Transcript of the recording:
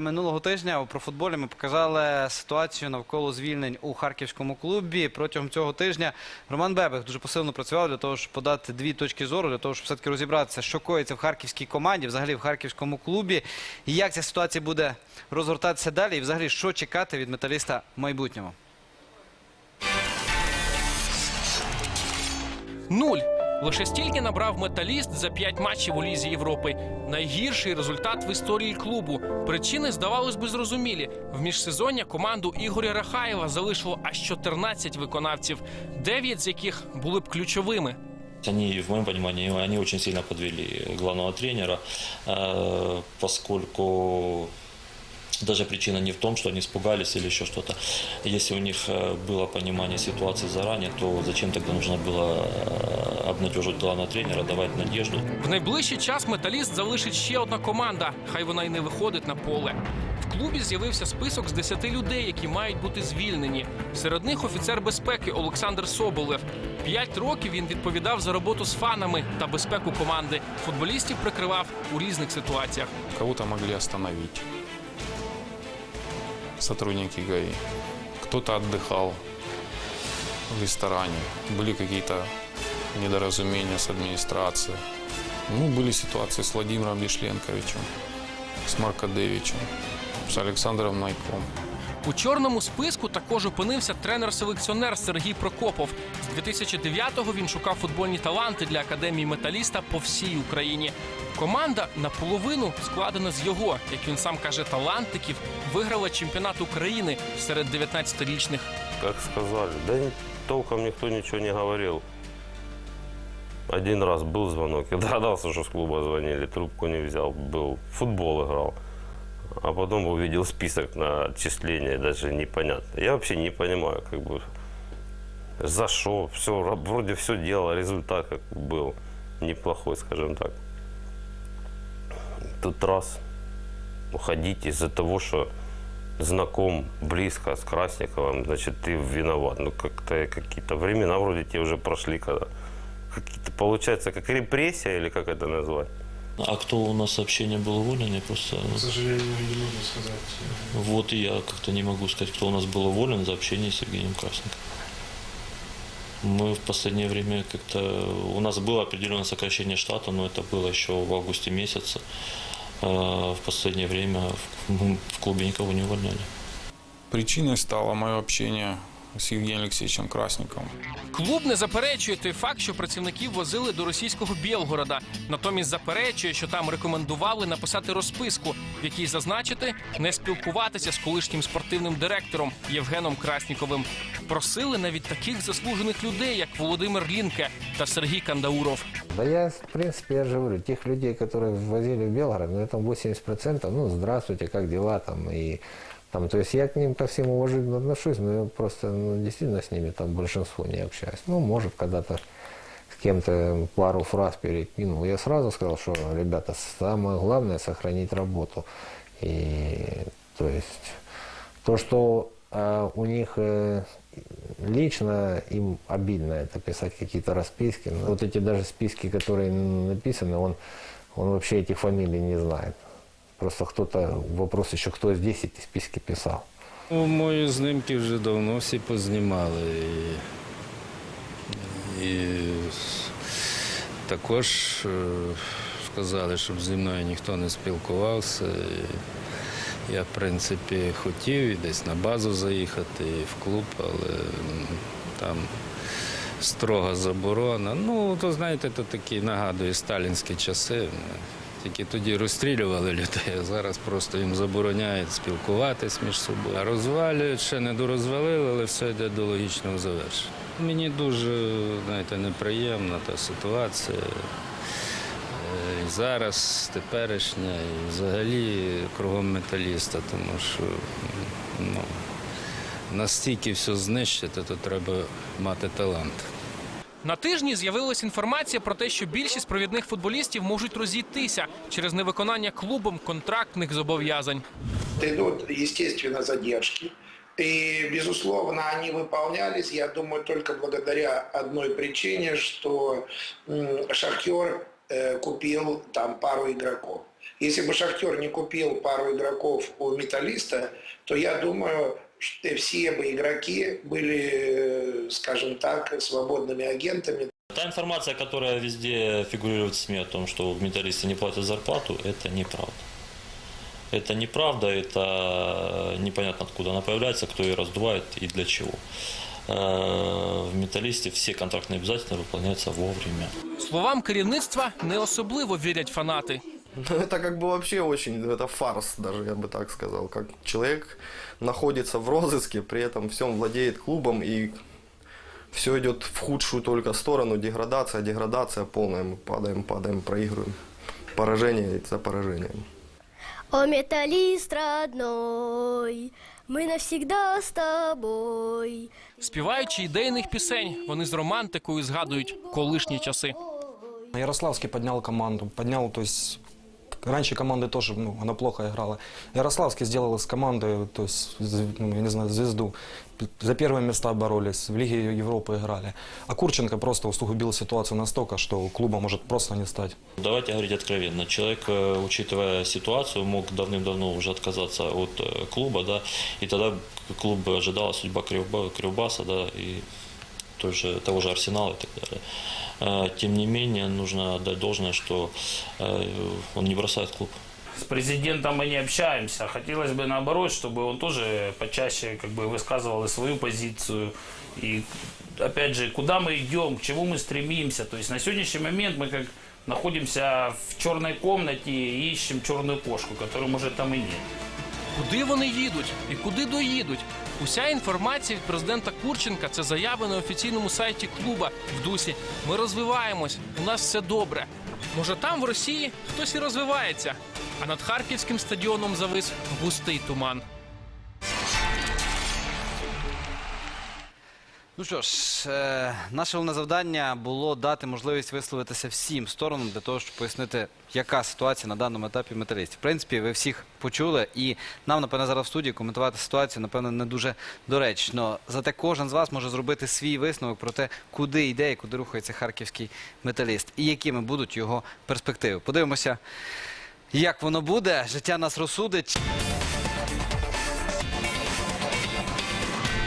Минулого тижня у профутболі ми показали ситуацію навколо звільнень у харківському клубі. Протягом цього тижня Роман Бебех дуже посильно працював для того, щоб подати дві точки зору, для того, щоб все-таки розібратися, що коїться в харківській команді, взагалі в харківському клубі, і як ця ситуація буде розгортатися далі, і взагалі що чекати від металіста в майбутньому. Нуль. Лише стільки набрав металіст за п'ять матчів у Лізі Європи. Найгірший результат в історії клубу. Причини здавалось би зрозумілі. В міжсезоння команду Ігоря Рахаєва залишило аж 14 виконавців, 9 з яких були б ключовими. Они, в моем понимании, они очень сильно подвели главного тренера, э, поскольку даже причина не в том, что они испугались или еще что-то. Если у них э, было понимание ситуации заранее, то зачем тогда нужно было э, обнадеживать главного тренера, давать надежду? В найближчий час металіст залишить ще одна команда. Хай вона й не виходить на поле. В клубі з'явився список з 10 людей, які мають бути звільнені. Серед них офіцер безпеки Олександр Соболев. П'ять років він відповідав за роботу з фанами та безпеку команди. Футболістів прикривав у різних ситуаціях. Кого-то могли остановить сотрудники ГАИ. Кто-то отдыхал в ресторане. Были какие-то недоразумения с администрацией. Ну, были ситуации с Владимиром Лишленковичем, с Маркадевичем, с Александром Найком. У чорному списку також опинився тренер-селекціонер Сергій Прокопов. З 2009-го він шукав футбольні таланти для академії металіста по всій Україні. Команда наполовину складена з його, як він сам каже, талантиків, виграла чемпіонат України серед 19-річних. Как сказали, да толком никто ничего не говорил. Один раз был звонок, я догадался, что с клуба звонили, трубку не взял, был, футбол играл. А потом увидел список на отчисления, даже непонятно. Я вообще не понимаю, как бы, за что, все, вроде все делал, результат как был неплохой, скажем так. Тут раз уходить из-за того, что знаком близко с Красниковым, значит, ты виноват. Ну, как-то какие-то времена вроде те уже прошли, когда какие-то, получается, как репрессия или как это назвать? А кто у нас сообщение был уволен, я просто... К сожалению, не могу сказать. Вот и я как-то не могу сказать, кто у нас был уволен за общение с Сергеем Красенко. Мы в последнее время как-то... У нас было определенное сокращение штата, но это было еще в августе месяце. А В последнее время в в клубе никого не увольняли. Причиной стало мое общение с Евгением Алексеевичем Красниковым. Клуб не заперечує той факт, що працівників возили до російського Білгорода. Натомість заперечує, що там рекомендували написати розписку, в якій зазначити не спілкуватися з колишнім спортивним директором Євгеном Красніковим. Просили навіть таких заслужених людей, як Володимир Лінке та Сергій Кандауров. Да я, в принципе, я же говорю, тех людей, которые возили в Белгород, ну, там 80%, ну, здравствуйте, как дела, там, и там, то есть я к ним ко всем уважительно отношусь, но я просто, ну, действительно с ними там большинство не общаюсь. Ну, может, когда-то с кем-то пару фраз перекинул. Я сразу сказал, что, ребята, самое главное сохранить работу. И, то есть, то, что а, у них э, лично им обидно это писать какие-то расписки. Вот эти даже списки, которые написаны, он, он вообще этих фамилий не знает. Просто кто-то, вопрос еще, кто здесь эти списки писал. Ну, Мої знімки вже давно всі познімали. І, і також е, сказали, щоб зі мною ніхто не спілкувався. І Я, в принципі, хотів і десь на базу заїхати, і в клуб, але там строга заборона. Ну, то знаєте, то такі нагадує сталінські часи. Тільки тоді розстрілювали людей, а зараз просто їм забороняють спілкуватись між собою. Розвалюють, ще не дорозвалили, але все йде до логічного завершення. Мені дуже знаєте, неприємна та ситуація. Е, І зараз, теперішня, і взагалі кругом металіста, тому що ну, настільки все знищити, то треба мати талант. На тижні з'явилася інформація про те, що більшість провідних футболістів можуть розійтися через невиконання клубом контрактних зобов'язань. идут, естественно, задержки. И, безусловно, они выполнялись, я думаю, только благодаря одной причине, что м, «Шахтер» э, купил там пару игроков. Если бы Шахтер не купил пару игроков у Металлиста, то я думаю, что все бы игроки были, э, скажем так, свободными агентами. Та информация, которая везде фигурирует в СМИ о том, что в металлисте не платят зарплату, это неправда. Это неправда, это непонятно откуда она появляется, кто ее раздувает и для чего. Э, В металлисте все контрактные обязательства выполняются вовремя. Словам керівництва не особливо вірять фанати. Ну, это как бы вообще очень, это фарс даже, я бы так сказал. Как человек находится в розыске, при этом всем владеет клубом и все идет в худшую только сторону, деградация, деградация полная. Мы падаем, падаем, проигрываем. Поражение за поражением. О, металлист родной, мы навсегда с тобой. Співаючи ідейних пісень, вони з романтикою згадують колишні часи. Ярославский поднял команду, поднял, то есть раньше команды тоже, ну, она плохо играла. Ярославский сделал из команды, то есть, ну, я не знаю, звезду. За первые места боролись, в Лиге Европы играли. А Курченко просто усугубил ситуацию настолько, что клуба может просто не стать. Давайте говорить откровенно. Человек, э, учитывая ситуацию, мог давным-давно уже отказаться от э, клуба, да, и тогда клуб ожидала судьба Кривба- Кривбаса, да, и той же, того же Арсенала и так далее. Э, Тем не менее, нужно отдать должное, что э, он не бросает клуб. С президентом мы не общаемся. Хотелось бы наоборот, чтобы он тоже почаще как бы высказывал свою позицию. И опять же, куда мы идем, к чему мы стремимся. То есть на сегодняшний момент мы как находимся в черной комнате и ищем черную кошку, которой может там и нет. Куди вони їдуть і куди доїдуть? Уся інформація від президента Курченка це заяви на офіційному сайті клуба в дусі. Ми розвиваємось, у нас все добре. Може, там в Росії хтось і розвивається, а над харківським стадіоном завис густий туман. Ну що ж, е, наше головне завдання було дати можливість висловитися всім сторонам для того, щоб пояснити, яка ситуація на даному етапі металістів. В принципі, ви всіх почули, і нам, напевно, зараз в студії коментувати ситуацію, напевно, не дуже доречно. Зате кожен з вас може зробити свій висновок про те, куди йде і куди рухається харківський металіст, і якими будуть його перспективи. Подивимося, як воно буде. Життя нас розсудить.